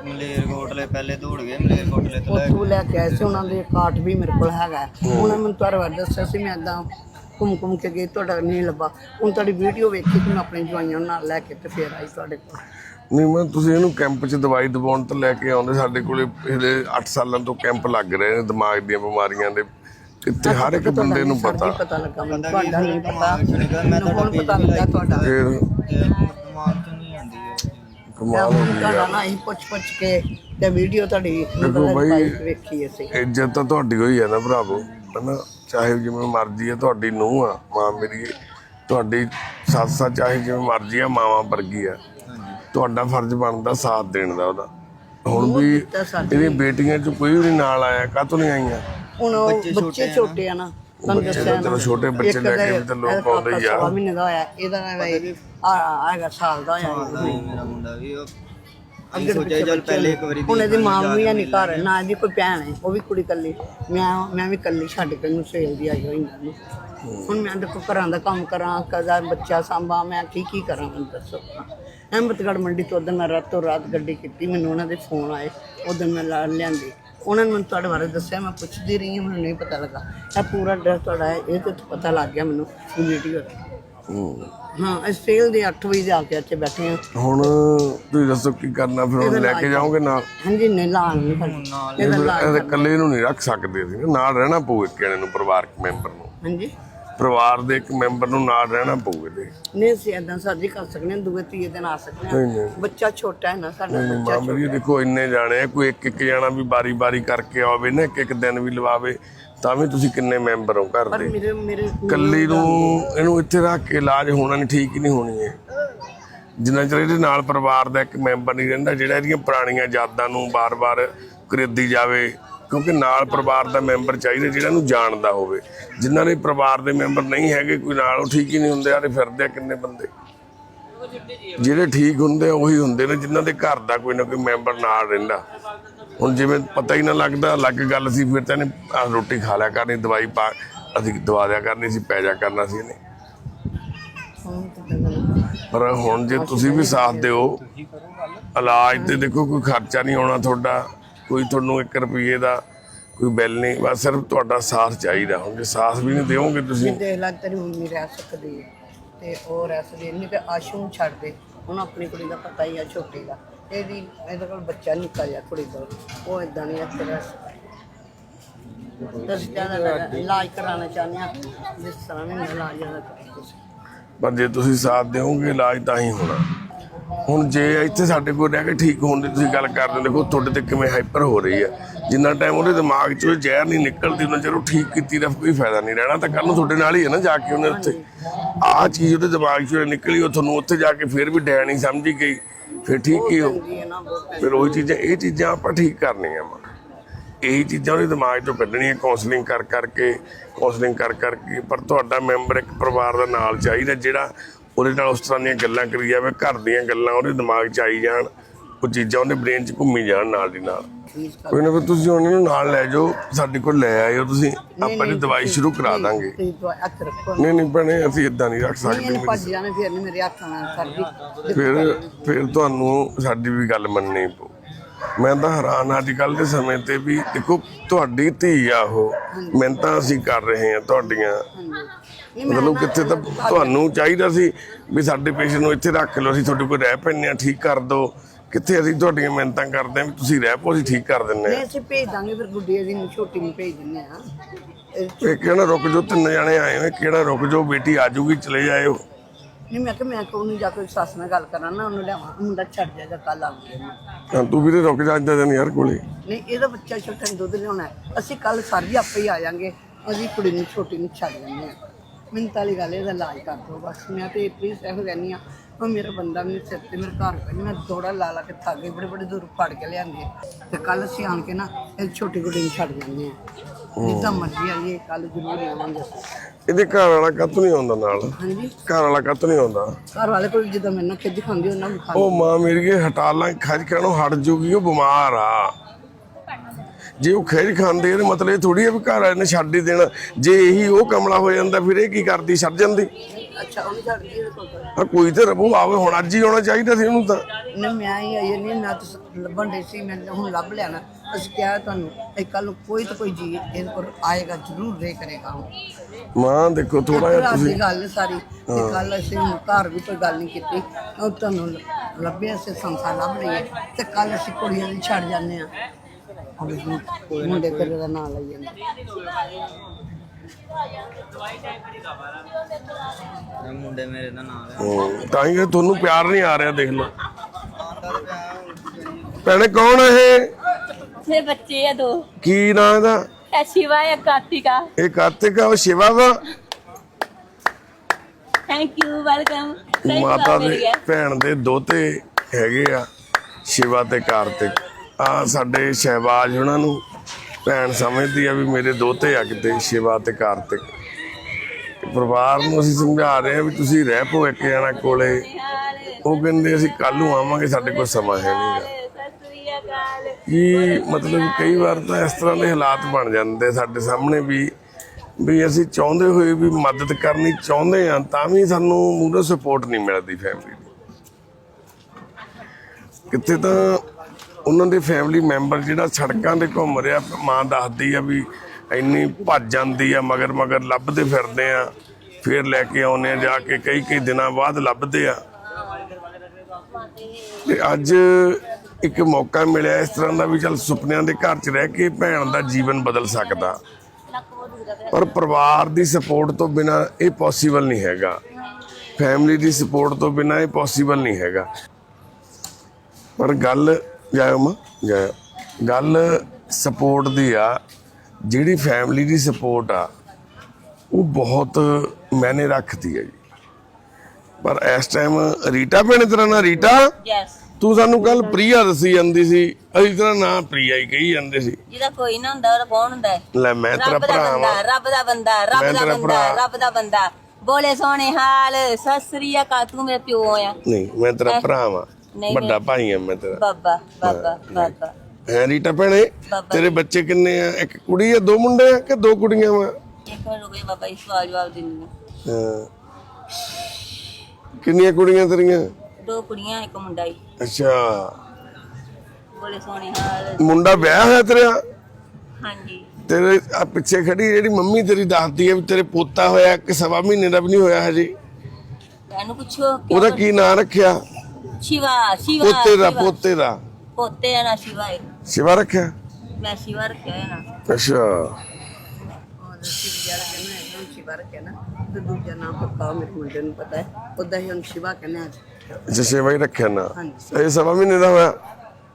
ਮਲੇਰ ਕੋਟਲੇ ਪਹਿਲੇ ਦੌੜ ਗਏ ਮਲੇਰ ਕੋਟਲੇ ਤੋਂ ਲੈ ਉੱਥੋਂ ਲੈ ਕੇ ਆਏ ਸੀ ਉਹਨਾਂ ਦੇ ਕਾਰਟ ਵੀ ਮੇਰੇ ਕੋਲ ਹੈਗਾ। ਹੈ। ਉਹਨਾਂ ਮੈਨੂੰ ਤੁਹਾਡੇ ਬਾਰੇ ਦੱਸਿਆ ਸੀ ਮੈਂ ਇਦਾਂ ਘੁੰਮ ਘੁੰਮ ਕੇ ਗਈ ਤੁਹਾਡਾ ਨਹੀਂ ਲੱਭਾ। ਹੁਣ ਤੁਹਾਡੀ ਵੀਡੀਓ ਵੇਖੀ ਤੇ ਮੈਂ ਆਪਣੇ ਜਵਾਈਆਂ ਨਾਲ ਲੈ ਕੇ ਤੇ ਫੇਰ ਆਈ ਤੁਹਾਡੇ ਕੋਲ। ਨਹੀਂ ਮੈਂ ਤੁਸੀਂ ਇਹਨੂੰ ਕੈਂਪ 'ਚ ਦਵਾਈ ਦਵਾਉਣ ਤੋਂ ਲੈ ਕੇ ਆਉਂਦੇ ਸਾਡੇ ਕੋਲੇ ਇਹਦੇ 8 ਸਾਲਾਂ ਤੋਂ ਕੈਂਪ ਲੱਗ ਰਹੇ ਨੇ ਦਿਮਾਗ ਦੀਆਂ ਬਿਮਾਰੀਆਂ ਦੇ। ਕਿਤੇ ਹਰ ਇੱਕ ਬੰਦੇ ਨੂੰ ਸਰ ਪਤਾ ਜੀ ਪਤਾ। ਲੱਗਾ ਮੈਨੂੰ ਤੁਹਾਡਾ ਨਹੀਂ ਪਤਾ। ਮੈਂ ਮੈਨੂੰ ਹੁਣ ਪਤਾ ਲੱਗਾ ਤੁਹਾਡਾ। ਫਿਰ ਤੇ ਕਮਾਲ ਹੋ ਗਈ ਤੁਹਾਡਾ ਨਾ ਅਸੀਂ ਪੁੱਛ ਪੁੱਛ ਕੇ ਤੇ ਵੀਡੀਓ ਤੁਹਾਡੀ ਦੇਖੋ ਬਾਈ, ਵੇਖੀ ਅਸੀਂ ਇੱਜ਼ਤ ਤਾਂ ਤੁਹਾਡੀ ਹੋਈ ਹੈ ਨਾ ਭਰਾਵੋ ਹਨਾ? ਚਾਹੇ ਜਿਵੇਂ ਮਰਜ਼ੀ ਹੈ ਤੁਹਾਡੀ ਨੂੰਹ ਆ ਮਾਂ ਮੇਰੀ ਤੁਹਾਡੀ ਸੱਸ ਆ ਚਾਹੇ ਜਿਵੇਂ ਮਰਜ਼ੀ ਆ ਮਾਵਾਂ ਵਰਗੀ ਆ। ਤੁਹਾਡਾ ਫਰਜ਼ ਬਣਦਾ ਸਾਥ ਦੇਣ ਦਾ ਉਹਦਾ। ਹੁਣ ਵੀ ਸਾਡੇ। ਇਹਦੀਆਂ ਬੇਟੀਆਂ ਚ ਕੋਈ ਵੀ ਨਹੀਂ ਨਾਲ ਆਇਆ ਕਾਹਤੋਂ ਨਹੀਂ ਆਈਆਂ? ਹੁਣ ਉਹ ਬੱਚੇ ਛੋਟੇ ਆ ਨਾ ਤੁਹਾਨੂੰ ਦੱਸਿਆ ਨਾ ਚਲੋ ਛੋਟੇ ਬੱਚੇ ਲੈ ਕੇ ਵੀ ਤਾਂ ਲੋਕ ਆਉਂਦੇ ਹੀ ਆ। ਸਵਾ ਮਹੀਨੇ ਦਾ ਹੋਇਆ ਇਹਦਾ ਨਾ ਵੀ ਆ ਆਏਗਾ ਸਾਲ ਦਾ ਹੋਇਆ। ਨਹੀਂ ਮੇਰਾ ਮੁੰਡਾ ਵੀ ਉਹ ਅੱਗੇ ਸੋਚਿਆ ਚੱਲ ਪਹਿਲੇ ਇੱਕ ਵਾਰੀ ਹੁਣ ਇਹਦੀ ਮਾਂ ਵੀ ਨਹੀਂ ਘਰ ਨਾ ਇਹਦੀ ਕੋਈ ਭੈਣ ਹੈ ਉਹ ਵੀ ਕੁੜੀ ਕੱਲੀ ਮੈਂ ਮੈਂ ਵੀ ਕੱਲੀ ਛੱਡ ਕੇ ਨੂੰ ਸੇਲ ਦੀ ਆਈ ਹੋਈ ਹਾਂ। ਹੁਣ ਮੈਂ ਦੇਖੋ ਘਰਾਂ ਦਾ ਕੰਮ ਕਰਾਂ ਕਦਾ ਬੱਚਾ ਸੰਭਾਂ ਮੈਂ ਕੀ ਕੀ ਕਰਾਂ ਮੈਨੂੰ ਦੱਸੋ। ਅਹਿਮਦਗੜ੍ਹ ਮੰਡੀ ਤੋਂ ਉਦੋਂ ਮੈਂ ਰਾਤੋਂ ਰਾਤ ਗੱਡੀ ਕੀਤੀ ਮੈਨੂੰ ਉਹਨਾਂ ਦੇ ਫੋਨ ਆਏ ਉਦੋਂ ਮੈਂ ਲਾ ਲਿਆਂਦੀ। ਉਹਨਾਂ ਨੇ ਮੈਨੂੰ ਤੁਹਾਡੇ ਬਾਰੇ ਦੱਸਿਆ ਮੈਂ ਪੁੱਛਦੀ ਰਹੀ ਹਾਂ ਮੈਨੂੰ ਨਹੀਂ ਪਤਾ ਲੱਗਾ। ਇਹ ਪੂਰਾ ਐਡਰੈਸ ਤੁਹਾਡਾ ਹੈ ਇਹ ਤੇ ਪਤਾ ਲੱਗ ਗਿਆ ਮੈਨੂੰ ਵੀਡੀਓ ਦਾ। ਹੂੰ। ਹਾਂ ਅਸੀਂ ਸੇਲ ਦੇ 8 ਵਜੇ ਆ ਕੇ ਇੱਥੇ ਬੈਠੇ ਹਾਂ। ਹੁਣ ਤੁਸੀਂ ਦੱਸੋ ਕੀ ਕਰਨਾ ਫਿਰ ਉਹਨੂੰ ਲੈ ਕੇ ਜਾਓਗੇ ਨਾਲ? ਹਾਂਜੀ ਨਹੀਂ ਲਾਣ ਨਹੀਂ ਫਿਰ। ਇਹਦੇ ਇਕੱਲੇ ਨੂੰ ਨਹੀਂ ਰੱਖ ਸਕਦੇ ਸੀ ਨਾਲ ਰਹਿਣਾ ਪਊ ਇੱਕ ਜਣੇ ਨੂੰ ਪਰਿਵਾਰਕ ਮੈਂਬਰ ਨੂੰ। ਹਾਂਜੀ। ਪਰਿਵਾਰ ਦੇ ਇੱਕ ਮੈਂਬਰ ਨੂੰ ਨਾਲ ਰਹਿਣਾ ਪਊ ਇਹਦੇ। ਨਹੀਂ ਅਸੀਂ ਏਦਾਂ ਸਰਜੀ ਕਰ ਸਕਦੇ ਹਾਂ ਦੂਏ ਤੀਏ ਦਿਨ ਆ ਸਕਦੇ ਨਹੀਂ, ਨਹੀਂ। ਬੱਚਾ ਛੋਟਾ ਹੈ ਨਾ ਸਾਡਾ ਬੱਚਾ ਮਾਂ ਮੇਰੀ ਦੇਖੋ ਇੰਨੇ ਜਾਣੇ ਆ ਕੋਈ ਇੱਕ ਇੱਕ ਜਾਣਾ ਵੀ ਬਾਰੀ ਬਾਰੀ ਕਰਕੇ ਆਵੇ ਨਾ ਇੱਕ ਇੱਕ ਦਿਨ ਵੀ ਲਵਾਵੇ ਤਾਂ ਵੀ ਤੁਸੀਂ ਕਿੰਨੇ ਮੈਂਬਰ ਹੋ ਘਰ ਪਰ ਦੇ? ਮੇਰੇ ਮੇਰੇ ਕੱਲੀ ਨੂੰ ਇਹਨੂੰ ਇੱਥੇ ਰੱਖ ਕੇ ਇਲਾਜ ਹੋਣਾ ਨਹੀਂ ਠੀਕ ਹੀ ਨਹੀਂ ਹੋਣੀ ਹੈ ਜਿੰਨਾ ਚਿਰ ਇਹਦੇ ਨਾਲ ਪਰਿਵਾਰ ਦਾ ਇੱਕ ਮੈਂਬਰ ਨਹੀਂ ਰਹਿੰਦਾ ਜਿਹੜਾ ਇਹਦੀਆਂ ਪੁਰਾਣੀਆਂ ਯਾਦਾਂ ਨੂੰ ਬਾਰ-ਬਾਰ ਕਰੀਦੀ ਜਾਵੇ ਕਿਉਂਕਿ ਨਾਲ ਪਰਿਵਾਰ ਦਾ ਮੈਂਬਰ ਚਾਹੀਦਾ ਜਿਹੜਾ ਨੂੰ ਜਾਣਦਾ ਹੋਵੇ। ਜਿਨ੍ਹਾਂ ਦੇ ਪਰਿਵਾਰ ਦੇ ਮੈਂਬਰ ਨਹੀਂ ਹੈਗੇ, ਕੋਈ ਨਾਲ ਉਹ ਠੀਕ ਹੀ ਨਹੀਂ ਹੁੰਦੇ ਆ ਫਿਰਦੇ ਆ ਕਿੰਨੇ ਬੰਦੇ। ਜਿਹੜੇ ਠੀਕ ਹੁੰਦੇ ਆ, ਉਹੀ ਹੁੰਦੇ ਨੇ, ਜਿਨ੍ਹਾਂ ਦੇ ਘਰ ਦਾ ਕੋਈ ਨਾ ਕੋਈ ਮੈਂਬਰ ਨਾਲ ਰਹਿੰਦਾ। ਹੁਣ ਜਿਵੇਂ ਪਤਾ ਹੀ ਨਾ ਲੱਗਦਾ, ਅਲੱਗ ਗੱਲ ਸੀ, ਫਿਰ ਤਾਂ ਇਹਨੇ ਆਹ ਰੋਟੀ ਖਾ ਲਿਆ ਕਰਨੀ, ਦਵਾਈ ਪਾ, ਅਸੀਂ ਦਵਾ ਦਿਆ ਕਰਨੀ ਸੀ, ਪੈ ਜਾ ਕਰਨਾ ਸੀ ਇਹਨੇ। ਪਰ ਹੁਣ ਜੇ ਤੁਸੀਂ ਵੀ ਸਾਥ ਦਿਓ, ਇਲਾਜ ਤੇ ਦੇਖੋ ਕੋਈ ਖਰਚਾ ਨਹੀਂ ਆਉਣਾ ਤੁਹਾਡਾ, ਕੋਈ ਤੁਹਾਨੂੰ 1 ਰੁਪਏ ਦਾ ਕੋਈ ਬਿੱਲ ਨਹੀਂ ਬਸ ਸਿਰਫ ਤੁਹਾਡਾ ਸਾਥ ਚਾਹੀਦਾ ਹੁਣ ਜੇ ਸਾਥ ਵੀ ਨਹੀਂ ਦਿਓਗੇ ਤੁਸੀਂ। ਦੇ ਲੱਗ ਤੇਰੀ ਮੰਮੀ ਰਹਿ ਸਕਦੀ ਹੈ ਤੇ ਉਹ ਰਹਿ ਸਕਦੀ ਨਹੀਂ ਤੇ ਆਸ਼ੂ ਨੂੰ ਛੱਡ ਦੇ ਹੁਣ ਆਪਣੀ ਕੁੜੀ ਦਾ ਪਤਾ ਹੀ ਆ ਛੋਟੀ ਦਾ ਇਹਦੀ ਇਹਦੇ ਕੋਲ ਬੱਚਾ ਨਿੱਕਾ ਜਿਹਾ ਕੁੜੀ ਦਾ ਉਹ ਇਦਾਂ ਨਹੀਂ ਇੱਥੇ ਰਹਿ ਸਕਦੀ। ਦੱਸ ਜ਼ਿਆਦਾ ਇਲਾਜ ਕਰਾਉਣਾ ਚਾਹੁੰਦੇ ਆ ਜਿਸ ਤਰ੍ਹਾਂ ਵੀ ਇਲਾਜ ਦਾ ਤੁਸੀਂ ਪਰ ਜੇ ਤੁਸੀਂ ਸਾਥ ਦਿਓਗੇ ਇਲਾਜ ਤਾਂ ਹੀ ਹੋਣਾ। ਹੁਣ ਜੇ ਇੱਥੇ ਸਾਡੇ ਕੋਲ ਰਹਿ ਕੇ ਠੀਕ ਹੋਣ ਦੀ ਤੁਸੀਂ ਗੱਲ ਕਰਦੇ ਦੇਖੋ ਤੁਹਾਡੇ ਤੇ ਕਿਵੇਂ ਹਾਈਪਰ ਹੋ ਰਹੀ ਹੈ ਜਿੰਨਾ ਟਾਈਮ ਉਹਦੇ ਦਿਮਾਗ 'ਚੋਂ ਜ਼ਹਿਰ ਨਹੀਂ ਨਿਕਲਦੀ, ਉਹਨਾਂ ਚਿਰ ਉਹ ਠੀਕ ਕੀਤੀ ਦਾ ਕੋਈ ਫਾਇਦਾ ਨਹੀਂ। ਰਹਿਣਾ ਤਾਂ ਕੱਲ ਨੂੰ ਤੁਹਾਡੇ ਨਾਲ ਹੀ ਹੈ ਨਾ ਜਾ ਕੇ ਉਹਨੇ ਉੱਥੇ। ਆਹ ਚੀਜ਼ ਉਹਦੇ ਦਿਮਾਗ 'ਚੋਂ ਨਿਕਲੀ, ਉਹ ਤੁਹਾਨੂੰ ਉੱਥੇ ਜਾ ਕੇ ਫਿਰ ਵੀ ਡੈ ਨਹੀਂ ਸਮਝੀ ਗਈ। ਫਿਰ ਠੀਕ ਹੀ ਹੋ। ਫਿਰ ਉਹ ਚੀਜ਼ਾਂ, ਇਹ ਚੀਜ਼ਾਂ ਆਪਾਂ ਠੀਕ ਕਰਨੀਆਂ ਵਾ। ਇਹੀ ਚੀਜ਼ਾਂ ਉਹਦੇ ਦਿਮਾਗ ਚੋਂ ਕੱਢਣੀਆਂ ਕਾਉਂਸਲਿੰਗ ਕਰ ਕਰਕੇ ਕਾਉਂਸਲਿੰਗ ਕਰ ਕਰਕੇ। ਪਰ ਤੁਹਾਡਾ ਮੈਂਬਰ ਇੱਕ ਪਰਿਵਾਰ ਦਾ ਨਾਲ ਚਾਹੀਦਾ ਜਿਹੜਾ ਉਹਦੇ ਨਾਲ ਉਸ ਤਰ੍ਹਾਂ ਦੀਆਂ ਗੱਲਾਂ ਕਰੀ ਜਾਵੇ ਘਰ ਦੀਆਂ ਗੱਲਾਂ ਉਹਦੇ ਦਿਮਾਗ 'ਚ ਆਈ ਜਾਣ ਉਹ ਚੀਜ਼ਾਂ ਉਹਦੇ ਬ੍ਰੇਨ 'ਚ ਘੁੰਮੀ ਜਾਣ ਨਾਲ ਦੀ ਨਾਲ। ਕੋਈ ਨਾ ਤੁਸੀਂ ਉਹਨਾਂ ਨੂੰ ਨਾਲ ਲੈ ਜਾਓ ਸਾਡੇ ਕੋਲ ਲੈ ਆਇਓ ਤੁਸੀਂ ਆਪਾਂ ਦੀ ਦਵਾਈ ਸ਼ੁਰੂ ਕਰਾ ਦਾਂਗੇ। ਨਹੀਂ ਨਹੀਂ ਭੈਣੇ ਅਸੀਂ ਇਦਾਂ ਨਹੀਂ ਰੱਖ ਸਕਦੇ ਭੱਜ ਜਾਣੇ ਫਿਰ ਨਹੀਂ ਮੇਰੇ ਹੱਥ ਨਾਲ ਕਰਦੀ ਫਿਰ ਫਿਰ ਤੁਹਾਨੂੰ ਸਾਡੀ ਵੀ ਗੱਲ ਮੰਨਣੀ ਪਊ। ਮੈਂ ਤਾਂ ਹੈਰਾਨ ਅੱਜ ਕੱਲ ਦੇ ਸਮੇਂ ਤੇ ਵੀ ਦੇਖੋ ਤੁਹਾਡੀ ਧੀ ਆ ਉਹ ਮਿਹਨਤਾਂ ਅਸੀਂ ਕਰ ਰਹੇ ਹਾਂ ਤੁਹਾਡੀਆਂ। ਮਤਲਬ ਕਿੱਥੇ ਤਾਂ ਤੁਹਾਨੂੰ ਚਾਹੀਦਾ ਸੀ ਵੀ ਸਾਡੇ ਪੇਸ਼ੈਂਟ ਨੂੰ ਇੱਥੇ ਰੱਖ ਲਓ ਅਸੀਂ ਤੁਹਾਡੇ ਕੋਲ ਰਹਿ ਪੈਂਦੇ ਹਾਂ ਠੀਕ ਕਰ ਦਿਓ। ਕਿੱਥੇ ਅਸੀਂ ਤੁਹਾਡੀਆਂ ਮਿਹਨਤਾਂ ਕਰਦੇ ਹਾਂ ਵੀ ਤੁਸੀਂ ਰਹਿ ਪਓ ਅਸੀਂ ਠੀਕ ਕਰ ਨਹੀਂ ਹਾਂ। ਅਸੀਂ ਭੇਜ ਦਾਂਗੇ ਫਿਰ ਗੁੱਡੀ ਨੂੰ ਛੋਟੀ ਨੂੰ ਭੇਜ ਦਿੰਦੇ ਆ ਇਹ- ਕਿਹੜਾ ਰੁਕ ਜਾਓ ਤਿੰਨ ਜਣੇ ਆਏ ਹੋਏ ਕਿਹੜਾ ਰੁਕ ਜਾਓ ਬੇਟੀ ਆ ਜਾਊਗੀ ਚਲੇ ਜਾਇਓ। ਨਹੀਂ ਮੈਂ ਕਿ ਮੈਂ ਕੋਲ ਜਾ ਕੇ ਸੱਸ ਨਾਲ ਗੱਲ ਕਰਾਂ ਨਾ ਉਹਨੂੰ ਲਿਆਵਾਂ ਮੁੰਡਾ ਛੱਡ ਜਾਏਗਾ ਕੱਲ ਆ ਗਿਆ ਤੂੰ ਵੀ ਤੇ ਰੁਕ ਜਾ ਅੱਜ ਦਿਨ ਯਾਰ ਕੋਲੇ। ਨਹੀਂ ਇਹਦਾ ਬੱਚਾ ਛੋਟਾ ਦੁੱਧ ਲਿਆਉਣਾ। ਅਸੀਂ ਕੱਲ ਸਾਰੀ ਆਪੇ ਹੀ ਆ ਜਾਾਂਗੇ ਅਸੀਂ ਕੁੜੀ ਨੂੰ ਛੋਟੀ ਨੂੰ ਛੱਡ ਜਾਂਦੇ ਆ ਮਿੰਟ ਵਾਲੀ ਗੱਲ ਇਹਦਾ ਇਲਾਜ ਕਰ ਦਿਓ ਬਸ। ਮੈਂ ਤੇ ਪਲੀਜ਼ ਇਹੋ ਕਹਿੰਦੀ ਆ ਉਹ ਮੇਰਾ ਬੰਦਾ ਮੇਰੇ ਸਿਰ ਤੇ ਮੇਰੇ ਘਰ ਪੈ ਮੈਂ ਦੌੜਾ ਲਾ ਲਾ ਕੇ ਥੱਕ ਗਈ ਬੜੇ ਬੜੇ ਦੂਰ ਫੜ ਕੇ ਲਿਆਂਦੇ। ਤੇ ਕੱਲ ਅਸੀਂ ਆਣ ਕੇ ਨਾ ਇਹ ਛੋਟੀ ਕੁੜੀ ਨੂੰ ਛੱਡ ਜਾਂਦੇ ਆ। ਜਿੱਦਾਂ ਮਰਜ਼ੀ ਆਈਏ ਕੱਲ ਜ਼ਰੂਰ ਆਵਾਂਗੇ। ਇਹਦੇ ਘਰ ਵਾਲਾ ਕੱਤ ਨਹੀਂ ਆਉਂਦਾ ਨਾਲ? ਹਾਂਜੀ। ਘਰ ਵਾਲਾ ਕੱਤ ਨਹੀਂ ਆਉਂਦਾ? ਘਰ ਵਾਲੇ ਕੋਲ ਜਿੱਦਾਂ ਮੈਨੂੰ ਖਿੱਚ ਖਾਂਦੀ ਉਹਨਾਂ ਨੂੰ ਉਹ ਮਾਂ ਮੇਰੀ ਕੇ ਹਟਾ ਲਾਂ ਖੱਜ ਕਹਿਣੋਂ ਹਟ ਜੂਗੀ ਉਹ ਬਿਮਾਰ ਆ। ਜੇ ਉਹ ਖਿਜ ਖਾਂਦੇ ਇਹਦਾ ਮਤਲਬ ਇਹ ਥੋੜੀ ਆ ਵੀ ਘਰ ਵਾਲੇ ਨੇ ਛੱਡ ਹੀ ਦੇਣਾ। ਜੇ ਇਹੀ ਉਹ ਕਮਲਾ ਹੋ ਜਾਂਦਾ ਫਿਰ ਇਹ ਕੀ ਕਰਦੀ ਛੱਡ ਜਾਂਦੀ? ਅੱਛਾ ਉਹਨੂੰ ਛੱਡ ਦੀ ਇਹਦੇ ਕੋਲ ਆ ਕੋਈ ਤੇ ਰਬੂ ਆਵੇ ਹੁਣ ਅੱਜ ਹੀ ਆਉਣਾ ਚਾਹੀਦਾ ਸੀ ਉਹਨੂੰ ਤਾਂ। ਨਹੀਂ ਮੈਂ ਹੀ ਆਈ ਨਹੀਂ ਮੈਂ ਤਾਂ ਲੱਭਣ ਦੇ ਸੀ ਮੈਂ ਹੁਣ ਲੱਭ ਲਿਆ ਨਾ। ਅਸੀਂ ਕਿਹਾ ਤੁਹਾਨੂੰ ਇਹ ਕੱਲ ਨੂੰ ਕੋਈ ਤਾਂ ਕੋਈ ਜੀ ਇਹਦੇ ਕੋਲ ਆਏਗਾ ਜ਼ਰੂਰ ਰੇ ਕਰੇਗਾ ਉਹ। ਮਾਂ ਦੇਖੋ ਥੋੜਾ ਜਿਹਾ ਰਾਤ ਤੁਸੀਂ ਦੀ ਗੱਲ ਸਾਰੀ ਤੇ ਕੱਲ ਅਸੀਂ ਹੁਣ ਘਰ ਵੀ ਕੋਈ ਗੱਲ ਨਹੀਂ ਕੀਤੀ। ਉਹ ਤੁਹਾਨੂੰ ਲੱਭਿਆ ਅਸੀਂ ਸੰਸਾਰ ਲੱਭ ਲਈਏ ਤੇ ਕੱਲ ਅਸੀਂ ਕੁੜੀਆਂ ਨੂੰ ਛੱਡ ਜਾਂਦੇ ਆ ਮੁੰਡੇ ਤੇਰੇ ਦਾ ਨਾਂ ਲਈ ਜਾਂਦੇ। ਇਹ ਮੁੰਡੇ ਮੇਰੇ ਦਾ ਨਾਮ ਹੈ ਹੂੰ, ਤਾਂ ਹੀ ਕਿ ਤੁਹਾਨੂੰ ਪਿਆਰ ਨਹੀਂ ਆ ਰਿਹਾ ਦੇਖ ਲਓ ਭੈਣੇ ਕੌਣ ਹੈ ਇਹ? ਬੱਚੇ ਆ ਦੋ। ਕੀ ਨਾਂ ਇਹਦਾ? ਇਹ ਸ਼ਿਵਾ ਹੈ ਕਾਰਤਿਕਾ ਇਹ ਕਾਰਤਿਕ ਆ ਉਹ ਸ਼ਿਵਾ ਵਾ? ਥੈਂਕ ਯੂ ਵੈਲਕਮ ਮਾਤਾ ਦੇ ਭੈਣ ਦੇ ਦੋਤੇ ਹੈਗੇ ਆ ਸ਼ਿਵਾ ਤੇ ਕਾਰਤਿਕ। ਆ ਸਾਡੇ ਸ਼ਹਿਬਾਜ਼ ਉਹਨਾਂ ਨੂੰ ਭੈਣ ਸਮਝਦੀ ਆ ਵੀ ਮੇਰੇ ਦੋਤੇ ਆ ਕਿਤੇ ਸ਼ਿਵਾ ਤੇ ਕਾਰਤਿਕ। ਪਰਿਵਾਰ ਨੂੰ ਅਸੀਂ ਸਮਝਾ ਰਹੇ ਆ ਵੀ ਤੁਸੀਂ ਰਹਿ ਪੋ ਇੱਕ ਜਣਾ ਕੋਲੇ। ਉਹ ਕਹਿੰਦੇ ਅਸੀਂ ਕੱਲ ਨੂੰ ਆਵਾਂਗੇ, ਸਾਡੇ ਕੋਲ ਸਮਾਂ ਹੈ ਨਹੀਂਗਾ ਕੀ ਮਤਲਬ ਕਈ ਵਾਰ ਤਾਂ ਇਸ ਤਰ੍ਹਾਂ ਦੇ ਹਾਲਾਤ ਬਣ ਜਾਂਦੇ ਸਾਡੇ ਸਾਹਮਣੇ ਵੀ ਵੀ ਅਸੀਂ ਚਾਹੁੰਦੇ ਹੋਏ ਵੀ ਮਦਦ ਕਰਨੀ ਚਾਹੁੰਦੇ ਆ, ਤਾਂ ਵੀ ਸਾਨੂੰ ਮੂਹਰੇ ਸਪੋਰਟ ਨਹੀਂ ਮਿਲਦੀ ਫੈਮਿਲੀ ਦੀ। ਕਿਤੇ ਤਾਂ ਉਹਨਾਂ ਦੇ ਫੈਮਿਲੀ ਮੈਂਬਰ ਜਿਹੜਾ ਸੜਕਾਂ ਤੇ ਘੁੰਮ ਰਿਹਾ, ਮਾਂ ਦੱਸਦੀ ਆ ਵੀ ਇੰਨੀ ਭੱਜ ਜਾਂਦੀ ਆ, ਮਗਰ ਮਗਰ ਲੱਭਦੇ ਫਿਰਦੇ ਆ। ਫਿਰ ਲੈ ਕੇ ਆਉਨੇ ਆ, ਜਾ ਕੇ ਕਈ ਕਈ ਦਿਨਾਂ ਬਾਅਦ ਲੱਭਦੇ ਆ। ਤੇ ਅੱਜ ਇੱਕ ਮੌਕਾ ਮਿਲਿਆ ਇਸ ਤਰ੍ਹਾਂ ਦਾ ਵੀ ਚਲ ਸੁਪਨਿਆਂ ਦੇ ਘਰ 'ਚ ਰਹਿ ਕੇ ਭੈਣ ਦਾ ਜੀਵਨ ਬਦਲ ਸਕਦਾ। ਪਰ ਪਰਿਵਾਰ ਦੀ ਸਪੋਰਟ ਤੋਂ ਬਿਨਾ ਇਹ ਪੋਸੀਬਲ ਨਹੀਂ ਹੈਗਾ। ਫੈਮਿਲੀ ਦੀ ਸਪੋਰਟ ਤੋਂ ਬਿਨਾ ਇਹ ਪੋਸੀਬਲ ਨਹੀਂ ਹੈਗਾ। ਪਰ ਗੱਲ ਜਾਇਓ ਮਾਂ ਜਾਇਓ। ਗੱਲ ਸਪੋਰਟ ਦੀ ਆ ਜਿਹੜੀ ਫੈਮਿਲੀ ਦੀ ਸਪੋਰਟ ਆ ਉਹ ਬਹੁਤ ਮੈਨੇ ਰੱਖਦੀ ਹੈ ਜੀ। ਪਰ ਇਸ ਟਾਈਮ ਰੀਟਾ ਭੈਣ ਤੇਰਾ ਨਾਂ ਰੀਟਾ? ਯੈਸ ਤੂੰ ਸਾਨੂੰ ਕੱਲ ਪ੍ਰਿਆ ਦੱਸੀ ਜਾਂਦੀ ਸੀ ਅਸੀਂ ਤੇਰਾ ਨਾਂ ਪ੍ਰਿਆ ਹੀ ਕਹੀ ਜਾਂਦੇ ਸੀ। ਜਿਹਦਾ ਕੋਈ ਨਾ ਹੁੰਦਾ ਉਹਦਾ ਕੌਣ ਹੁੰਦਾ ਹੈ? ਲੈ ਮੈਂ ਤੇਰਾ ਰੱਬ ਦਾ ਭਰਾ ਬੰਦਾ ਵਾਂ। ਰੱਬ ਦਾ ਬੰਦਾ ਰੱਬ ਮੈਂ ਦਾ ਤੇਰਾ ਬੰਦਾ ਭਰਾ। ਰੱਬ ਦਾ ਬੰਦਾ। ਬੋਲੇ ਸੋਹਣੇ ਹਾਲ ਸਤਿ ਸ੍ਰੀ ਅਕਾਲ ਤੂੰ ਮੇਰੇ ਪਿਓ ਆ। ਨਹੀਂ ਮੈਂ ਤੇਰਾ ਭਰਾ ਵਾਂ। ਨਹੀਂ, ਵੱਡਾ ਭਾਈ ਆ ਮੈਂ ਤੇਰਾ। ਬਾਬਾ ਬਾਬਾ ਬਾਬਾ। ਹੈ ਰੀਟਾ ਭੈਣੇ ਬਾਬਾ। ਤੇਰੇ ਬੱਚੇ ਕਿੰਨੇ ਆ? ਇੱਕ ਕੁੜੀ ਆ ਦੋ ਮੁੰਡੇ ਆ ਕਿ ਦੋ ਕੁੜੀਆਂ ਵਾ? ਇੱਕ ਮਿੰਟ ਰੁਕੋ ਜੀ ਬਾਬਾ ਇਸ ਸਵਾਲ ਜਵਾਬ ਦਿੰਦੀ ਹਾਂ। ਕਿੰਨੀਆਂ ਕੁੜੀਆਂ ਤੇਰੀਆਂ? ਦੋ ਕੁੜੀਆਂ ਇੱਕ ਮੁੰਡਾ ਹੀ ਅੱਛਾ। ਬੋਲੇ ਸੋਹਣੇ ਹਾਲ। ਮੁੰਡਾ ਵਿਆਹ ਹੋਇਆ ਤੇਰਾ? ਹਾਂਜੀ। ਤੇਰੇ ਆ ਪਿੱਛੇ ਖੜੀ ਜਿਹੜੀ ਮੰਮੀ ਤੇਰੀ ਦੱਸਦੀ ਹੈ ਵੀ ਤੇਰੇ ਪੋਤਾ ਹੋਇਆ ਕਿ ਸਵਾ ਮਹੀਨੇ ਦਾ ਵੀ ਨਹੀਂ ਹੋਇਆ ਹਜੇ। ਇਹਨੂੰ ਪੁੱਛੋ ਕਿਉਂ ਉਹਦਾ ਕੀ ਨਾਂ ਰੱਖਿਆ? ਸ਼ਿਵਾ ਸ਼ਿਵਾ ਪੋਤੇ ਦਾ ਸ਼ਿਵਾ। ਪੋਤੇ ਦਾ। ਪੋਤੇ ਦਾ ਨਾਂ ਸ਼ਿਵਾ ਹੈ ਸ਼ਿਵਾ ਰੱਖਿਆ? ਮੈਂ ਸ਼ਿਵਾ ਰੱਖਿਆ ਹੈ ਨਾ। ਅੱਛਾ। ਉਹ ਸ਼ਿਵ ਜਿਹੜਾ ਕਹਿੰਦਾ ਹੈ ਨਾ ਸ਼ਿਵਾ ਰੱਖਿਆ ਨਾ ਤੇ ਦੂਜਾ ਨਾਮ ਪੱਕਾ ਮੇਰੇ ਮੁੰਡੇ ਨੂੰ ਪਤਾ ਹੈ। ਉਦਾਂ ਹੀ ਹੁਣ ਸ਼ਿਵਾ ਕਹਿੰਦੇ ਅੱਜ। ਅੱਛਾ ਸ਼ਿਵਾ ਹੀ ਰੱਖਿਆ ਨਾ। ਹਾਂਜੀ। ਇਹ ਸਵਾ ਮਹੀਨੇ ਦਾ ਹੋਇਆ?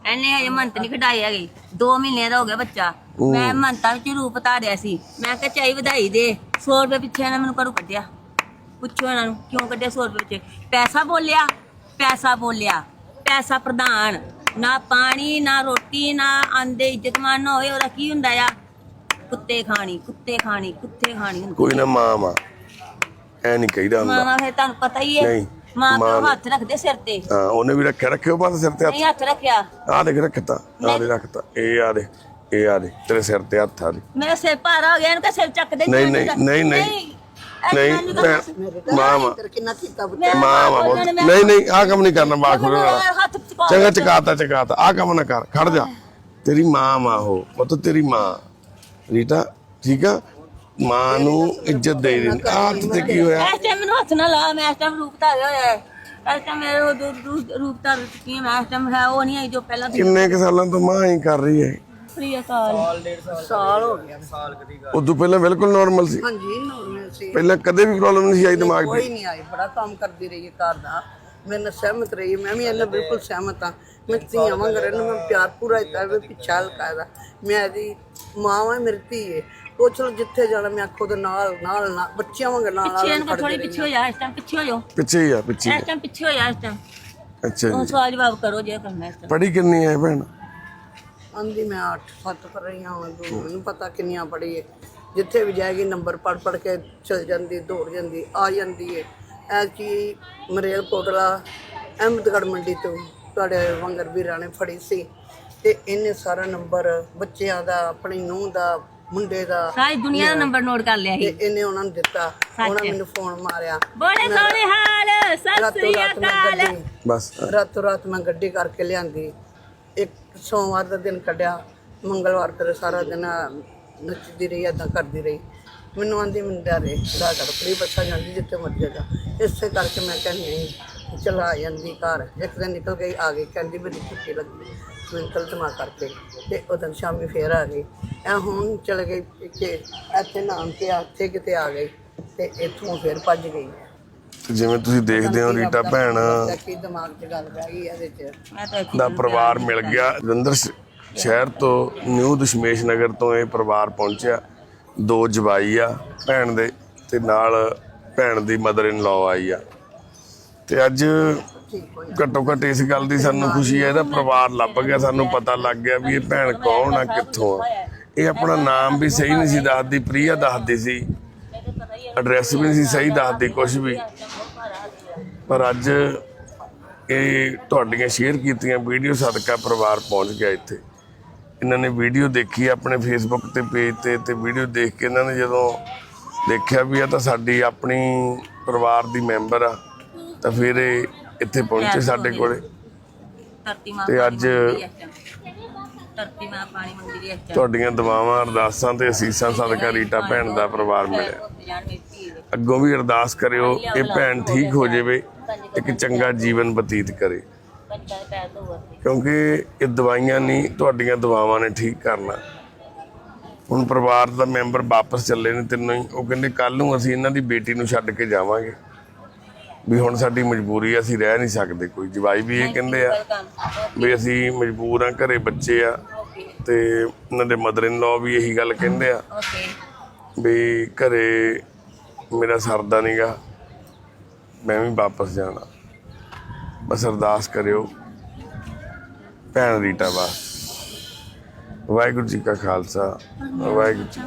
ਐਨੇ ਹਜੇ ਮੰਤ ਨਹੀਂ ਕਢਾਈ ਹੈਗੀ। 2 ਮਹੀਨੇ ਦਾ ਹੋ ਗਿਆ ਬੱਚਾ। ਮੈਂ ਮੰਤਾਂ ਵਿੱਚ ਰੂਪ ਧਾਰਿਆ ਸੀ। ਮੈਂ ਕਿਹਾ ਚਾਈ ਵਧਾਈ ਦੇ। 100 ਰੁਪਏ ਪਿੱਛੇ ਇਹਨਾਂ ਮੈਨੂੰ ਘਰੋਂ ਕੱਢਿਆ। ਪੁੱਛੋ ਇਹਨਾਂ ਨੂੰ ਕਿਉਂ ਕੱਢਿਆ 100 ਰੁਪਏ ਪਿੱਛੇ? ਪੈਸਾ ਬੋਲਿਆ। ਪੈਸਾ ਬੋਲਿਆ ਪੈਸਾ ਪ੍ਰਧਾਨ ਨਾ ਪਾਣੀ ਨਾ ਰੋਟੀ ਨਾ ਆਂਦੇ ਇੱਜ਼ਤਮਾਨ ਨਾ ਹੋਏ ਉਹਦਾ ਕੀ ਹੁੰਦਾ ਆ? ਕੁੱਤੇ ਖਾਣੀ ਕੁੱਤੇ ਖਾਣੀ ਕੁੱਤੇ ਖਾਣੀ ਹੁੰਦੀ ਕੋਈ ਨਾ ਮਾਂ ਵਾ ਐ ਨਹੀਂ ਕਹੀਦਾ ਹੁੰਦਾ। ਮਾਮਾ ਫਿਰ ਤੁਹਾਨੂੰ ਪਤਾ ਹੀ ਹੈ ਨਹੀਂ ਮਾਂ ਮਾਂ ਨੇ- ਹੱਥ ਰੱਖਦੇ ਸਿਰ ਤੇ। ਹਾਂ ਉਹਨੇ ਵੀ ਰੱਖਿਆ ਰੱਖਿਓ ਬਾਤ ਸਿਰ ਤੇ ਹੱਥ ਨਹੀਂ ਹੱਥ। ਰੱਖਿਆ। ਆ ਦੇਖ ਰੱਖਤਾ ਆ ਦੇ ਰੱਖਤਾ ਇਹ ਆ ਦੇ ਇਹ ਆ ਦੇ ਤੇਰੇ ਸਿਰ ਤੇ ਹੱਥ ਆ ਦੇ ਮੇਰਾ ਸਿਰ ਭਾਰਾ ਹੋ ਗਿਆ ਇਹਨੂੰ ਕਹ ਸਿਰ ਚੱਕਦੇ ਨਹੀਂ, ਨਹੀਂ, ਨਹੀਂ, ਨਹੀਂ। ਨਹੀਂ ਮਾਂ ਮਾਂ ਤੇਰੇ ਕਿੰਨਾ ਕੀਤਾ ਪੁੱਤ। ਮੈਂ- ਮਾਂ ਮਾਂ ਉਹਨਾਂ ਨੇ ਬਹੁਤ- ਮੈਂ- ਨਹੀਂ ਨਹੀਂ ਆ ਕੰਮ ਨਹੀਂ ਕਰਨਾ ਬਾਖੁਰੇ ਵਾਲਾ। ਹੱਥ ਚੁਕਾ ਚੰਗਾ ਚਕਾਤਾ ਚਕਾਤਾ ਆ ਕੰਮ ਨਾ ਕਰ ਖੜ ਜਾ। ਤੇਰੀ ਮਾਂ ਮਾਂ ਹੋ ਪੁੱਤ ਤੇਰੀ ਮਾਂ। ਰੀਟਾ ਠੀਕ ਆ? ਮਾਂ ਨੂੰ ਇੱਜ਼ਤ ਦੇ ਦੇ ਆ ਤੇ ਕੀ ਹੋਇਆ? ਇਸ ਟਾਈਮ ਮੈਨੂੰ ਹੱਥ ਨਾ ਲਾ ਮੈਂ ਇਸ ਟਾਈਮ ਰੂਪ ਧਾਰਿਆ ਹੋਇਆ ਹੈ। ਇਸ ਟਾਈਮ ਮੇਰੇ ਉਹ ਰੂਪ ਧਾਰ ਚੁੱਕੀ ਹਾਂ ਮੈਂ ਇਸ ਟਾਈਮ ਹੈ ਉਹ ਨਹੀਂ ਆਈ ਜੋ ਪਹਿਲਾਂ ਕਿੰਨੇ ਕੁ ਸਾਲਾਂ ਤੋਂ ਮਾਂ ਹੀ ਕਰ ਰਹੀ ਹੈ। ਪ੍ਰਿਆ ਕਾਲ ਸਾਲ। ਹੋ ਗਿਆ ਉਦੋਂ ਪਹਿਲਾਂ ਬਿਲਕੁਲ ਨਾਰਮਲ ਸੀ। ਹਾਂਜੀ ਨੋਰਮਲ ਸੀ। ਪਹਿਲਾਂ ਕਦੇ ਵੀ ਪ੍ਰੋਬਲਮ ਨਹੀਂ ਸੀ ਆਈ ਦਿਮਾਗ ਕੋਈ ਦੀ ਨਹੀਂ ਆਈ ਬੜਾ ਕੰਮ ਕਰਦੀ ਰਹੀ ਹੈ ਘਰ ਦਾ। ਮੇਰੇ ਨਾਲ ਸਹਿਮਤ ਰਹੀ ਮੈਂ ਵੀ ਇਹਨਾਂ ਬਿਲਕੁਲ ਸਹਿਮਤ ਹਾਂ। ਮੈਂ ਧੀਆਂ ਵਾਂਗ ਰਹਿਣ ਨੂੰ ਮੈਂ ਪਿਆਰ ਪੂਰਾ ਦਿੱਤਾ ਵੀ ਪਿੱਛਾ ਲਕਾਇਦਾ ਮੈਂ ਇਹਦੀ ਮਾਂ ਵਾਂ ਮੇਰੀ ਧੀ ਹੈ ਉਹ ਚਲੋ ਜਿੱਥੇ ਜਾਣਾ ਮੈਂ ਆਖੋ ਦੇ ਨਾਲ ਨਾਲ ਨਾਲ ਬੱਚਿਆਂ ਵਾਂਗ ਨਾਲ ਪਿੱਛੇ ਨਾਲ ਇਹਨੂੰ ਥੋੜੀ ਪਿੱਛੇ ਹੋ ਜਾ ਇਸ ਟਾਈਮ ਪਿੱਛੇ ਹੋ ਜਾਓ। ਪਿੱਛੇ ਹੀ ਆ ਪਿੱਛੇ ਹੀ ਇਸ ਟਾਈਮ ਪਿੱਛੇ ਹੋ ਜਾ ਇਸ ਟਾਈਮ ਆ। ਅੱਛਾ ਉਹ ਜੀ ਸਵਾਲ ਜਵਾਬ ਕਰੋ ਜੇ ਕਰਨਾ ਇਸ ਟਾਈਮ ਪੜੀ ਕਿੰਨੀ ਹੈ ਭੈਣ? ਆਂਦੀ ਮੈਂ 8 7 ਕਰ ਰਹੀ ਹਾਂ ਦੋ ਮੈਨੂੰ ਪਤਾ ਕਿੰਨੀਆਂ ਪੜੀ ਹੈ ਜਿੱਥੇ ਵੀ ਜਾਏਗੀ ਨੰਬਰ ਪੜ ਪੜ ਕੇ ਚਲ ਜਾਂਦੀ ਦੌੜ ਜਾਂਦੀ ਆ ਜਾਂਦੀ ਹੈ ਐ ਕਿ ਮਰੇਲ ਕੋਟਲਾ ਅਹਿਮਦਗੜ ਮੰਡੀ ਤੋਂ ਤੁਹਾਡੇ ਵੰਗਰ ਵੀਰਾਂ ਨੇ ਫੜੀ ਸੀ ਤੇ ਇਹਨੇ ਸਾਰਾ ਨੰਬਰ ਬੱਚਿਆਂ ਦਾ ਆਪਣੀ ਨੂੰਹ ਦਾ ਮੁੰਡੇ ਦਾ ਸਾਰੀ ਦੁਨੀਆ ਦਾ ਨੰਬਰ ਨੋਟ ਕਰ ਲਿਆ ਤੇ ਸੀ ਇਹਨੇ ਉਹਨਾਂ ਨੂੰ ਦਿੱਤਾ ਉਹਨਾਂ ਮੈਨੂੰ ਫੋਨ ਮਾਰਿਆ। ਬੋਲੇ ਸੋਹਣੇ ਹਾਲ ਸਤਿ ਰਾਤੋਂ ਸ੍ਰੀ ਅਕਾਲ। ਬਸ। ਰਾਤੋਂ ਰਾਤ ਮੈਂ ਗੱਡੀ ਕਰਕੇ ਲਿਆਂਦੀ। ਸੋਮਵਾਰ ਦਾ ਦਿਨ ਕੱਢਿਆ, ਮੰਗਲਵਾਰ ਫਿਰ ਸਾਰਾ ਦਿਨ ਨੱਚਦੀ ਰਹੀ, ਏਦਾਂ ਕਰਦੀ ਰਹੀ। ਮੈਨੂੰ ਆਂਦੀ, ਮੈਨੂੰ ਡਰੇ ਦਾ ਕਰ ਫਰੀ ਬੱਸਾਂ ਜਾਂਦੀ ਜਿੱਥੇ ਮਰਜ਼ੀ ਜਾ। ਇਸੇ ਕਰਕੇ ਮੈਂ ਕਹਿੰਦੀ, ਨਹੀਂ, ਚਲਾ ਜਾਂਦੀ ਘਰ। ਇੱਕ ਦਿਨ ਨਿਕਲ ਗਈ, ਆ ਗਈ, ਕਹਿੰਦੀ ਮੇਰੀ ਛੁੱਟੀ ਲੱਗੀ। ਮੈਂ ਕਲ ਜਮਾ ਕਰਕੇ ਤੇ ਉਦੋਂ ਸ਼ਾਮੀ ਫੇਰ ਆ ਗਈ। ਐ ਹੁਣ ਚਲ ਗਈ ਕਿ ਇੱਥੇ ਨਾਮ ਤੇ ਆ ਕਿਤੇ ਆ ਗਈ ਤੇ ਇੱਥੋਂ ਫੇਰ ਭੱਜ ਗਈ। ਤੇ ਜਿਵੇਂ ਤੁਸੀਂ ਦੇਖਦੇ ਹੋ ਰੀਟਾ ਭੈਣ ਕਿ ਦਿਮਾਗ 'ਚ ਗੱਲ ਰਹਿ ਗਈ ਇਹਦੇ 'ਚ। ਮੈਂ ਤਾਂ ਇੱਥੇ ਦਾ ਪਰਿਵਾਰ ਮਿਲ ਗਿਆ। ਜਲੰਧਰ ਸ਼- ਸ਼ਹਿਰ ਤੋਂ ਨਿਊ ਦਸ਼ਮੇਸ਼ ਨਗਰ ਤੋਂ ਇਹ ਪਰਿਵਾਰ ਪਹੁੰਚਿਆ। ਦੋ ਜਵਾਈ ਆ ਭੈਣ ਦੇ ਤੇ ਨਾਲ ਭੈਣ ਦੀ ਮਦਰ ਇਨ ਲਾਅ ਆਈ ਆ। ਤੇ ਅੱਜ ਘੱਟੋ ਘੱਟ ਇਸ ਗੱਲ ਦੀ ਸਾਨੂੰ ਖੁਸ਼ੀ ਹੈ ਇਹਦਾ ਪਰਿਵਾਰ ਲੱਭ ਗਿਆ। ਸਾਨੂੰ ਪਤਾ ਲੱਗ ਗਿਆ ਵੀ ਇਹ ਭੈਣ ਕੌਣ ਆ ਕਿੱਥੋਂ ਆ। ਇਹ ਆਪਣਾ ਨਾਮ ਵੀ ਸਹੀ ਨਹੀਂ ਸੀ ਦੱਸਦੀ ਪ੍ਰਿਆ ਦੱਸਦੀ ਸੀ। ਐਡਰੈਸ ਵੀ ਨਹੀਂ ਸੀ ਸਹੀ ਦੱਸਦੀ ਕੁਝ ਵੀ। ਪਰ ਅੱਜ ਇਹ ਤੁਹਾਡੀਆਂ ਸ਼ੇਅਰ ਕੀਤੀਆਂ ਵੀਡੀਓ ਸਦਕਾ ਪਰਿਵਾਰ ਪਹੁੰਚ ਗਿਆ ਇੱਥੇ। ਇਹਨਾਂ ਨੇ ਵੀਡੀਓ ਦੇਖੀ ਆਪਣੇ ਫੇਸਬੁੱਕ ਤੇ ਪੇਜ ਤੇ ਤੇ ਵੀਡੀਓ ਦੇਖ ਕੇ ਇਹਨਾਂ ਨੇ ਜਦੋਂ ਦੇਖਿਆ ਵੀ ਇਹ ਤਾਂ ਸਾਡੀ ਆਪਣੀ ਪਰਿਵਾਰ ਦੀ ਮੈਂਬਰ ਆ ਤਾਂ ਫਿਰ ਇਹ ਇੱਥੇ ਪਹੁੰਚੇ ਸਾਡੇ ਕੋਲੇ। ਤੇ ਅੱਜ- ਮੰਗਦੀ ਹੈ ਇਸ time। ਧਰਤੀ ਮਾਂ ਪਾਣੀ ਹੈ ਇਸ time। ਤੁਹਾਡੀਆਂ ਦੁਆਵਾਂ ਅਰਦਾਸਾਂ ਤੇ ਅਸੀਸਾਂ ਸਦਕਾ ਰੀਟਾ ਭੈਣ ਦਾ ਪਰਿਵਾਰ ਮਿਲਿਆ। ਦੇ। ਅੱਗੋਂ ਵੀ ਅਰਦਾਸ ਕਰਿਓ ਇਹ ਭੈਣ ਠੀਕ ਹੋ ਜਾਵੇ ਇੱਕ ਚੰਗਾ ਜੀਵਨ ਬਤੀਤ ਕਰੇ। ਦੇ। ਕਿਉਂਕਿ ਇਹ ਦਵਾਈਆਂ ਨਹੀਂ ਤੁਹਾਡੀਆਂ ਦੁਆਵਾਂ ਨੇ ਠੀਕ ਕਰਨਾ। ਹੁਣ ਪਰਿਵਾਰ ਦਾ ਮੈਂਬਰ ਵਾਪਸ ਚੱਲੇ ਨੇ ਤਿੰਨੋਂ ਹੀ। ਉਹ ਕਹਿੰਦੇ ਕੱਲ ਨੂੰ ਅਸੀਂ ਇਹਨਾਂ ਦੀ ਬੇਟੀ ਨੂੰ ਛੱਡ ਕੇ ਜਾਵਾਂਗੇ। ਵੀ ਹੁਣ ਸਾਡੀ ਮਜਬੂਰੀ ਆ ਅਸੀਂ ਰਹਿ ਨਹੀਂ ਸਕਦੇ। ਕੋਈ ਜਵਾਈ ਵੀ ਇਹ ਕਹਿੰਦੇ ਆ. ਵੀ ਅਸੀਂ ਮਜਬੂਰ ਆ ਘਰੇ ਬੱਚੇ ਆ। ਤੇ ਉਹਨਾਂ ਦੇ ਮਦਰ ਇਨ ਲਾਅ ਵੀ ਇਹੀ ਗੱਲ ਕਹਿੰਦੇ ਆ. ਵੀ ਘਰੇ ਮੇਰਾ ਸਰਦਾ ਨਹੀਂਗਾ ਮੈਂ ਵੀ ਵਾਪਸ ਜਾਣਾ। ਬਸ ਅਰਦਾਸ ਕਰਿਓ ਭੈਣ ਰੀਟਾ ਬਾ ਵਾਹਿਗੁਰੂ ਜੀ ਕਾ ਖਾਲਸਾ ਵਾਹਿਗੁਰੂ ਜੀ।